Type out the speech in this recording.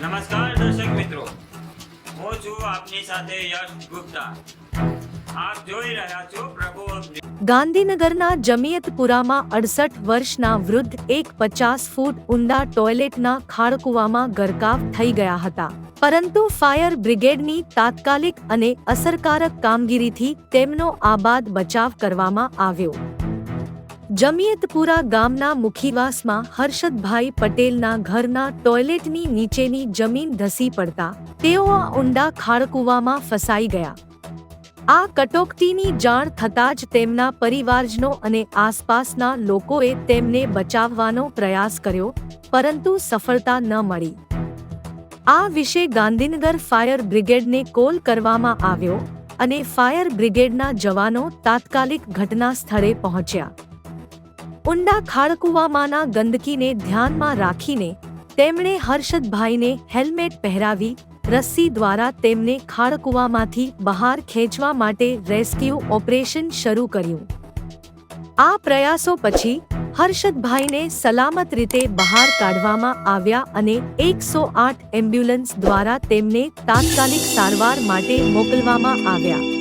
નમસ્કાર દર્શક મિત્રો. હું છું આપની સાથે યશ ગુપ્તા. આપ જોઈ રહ્યા છો પ્રભુ ગાંધીનગરના જમિયતપુરામાં અડસઠ વર્ષના વૃદ્ધ એક પચાસ ફૂટ ઊંડા ટોયલેટના ખાળકુવામાં ગરકાવ થઈ ગયા હતા. પરંતુ ફાયર બ્રિગેડની તાત્કાલિક અને અસરકારક કામગીરીથી તેમનો આબાદ બચાવ કરવામાં આવ્યો. જમિયતપુરા ગામના મુખીવાસમાં હર્ષદભાઈ પટેલના ઘરના ટોયલેટની નીચેની જમીન ધસી પડતા તેઓ આ ઊંડા ખાળકુવામાં ફસાઈ ગયા. આ કટોકટીની જાણ થતાં જ તેમના પરિવારજનો અને આસપાસના લોકોએ તેમને બચાવવાનો પ્રયાસ કર્યો, પરંતુ સફળતા ન મળી. આ વિશે ગાંધીનગર ફાયર બ્રિગેડને કોલ કરવામાં આવ્યો અને ફાયર બ્રિગેડના જવાનો તાત્કાલિક ઘટના સ્થળે પહોંચ્યા. ઊંડા ખાળકુવામાંના ગંદકીને ધ્યાનમાં રાખીને તેમણે હર્ષદભાઈને હેલ્મેટ પહેરાવી રસ્સી દ્વારા તેમને ખાળકુવામાંથી બહાર ખેંચવા માટે રેસ્ક્યુ ઓપરેશન શરૂ કર્યું. આ પ્રયાસો પછી હર્ષદભાઈને સલામત રીતે બહાર કાઢવામાં આવ્યા અને એકસો આઠ એમ્બ્યુલન્સ દ્વારા તેમને તાત્કાલિક સારવાર માટે મોકલવામાં આવ્યા.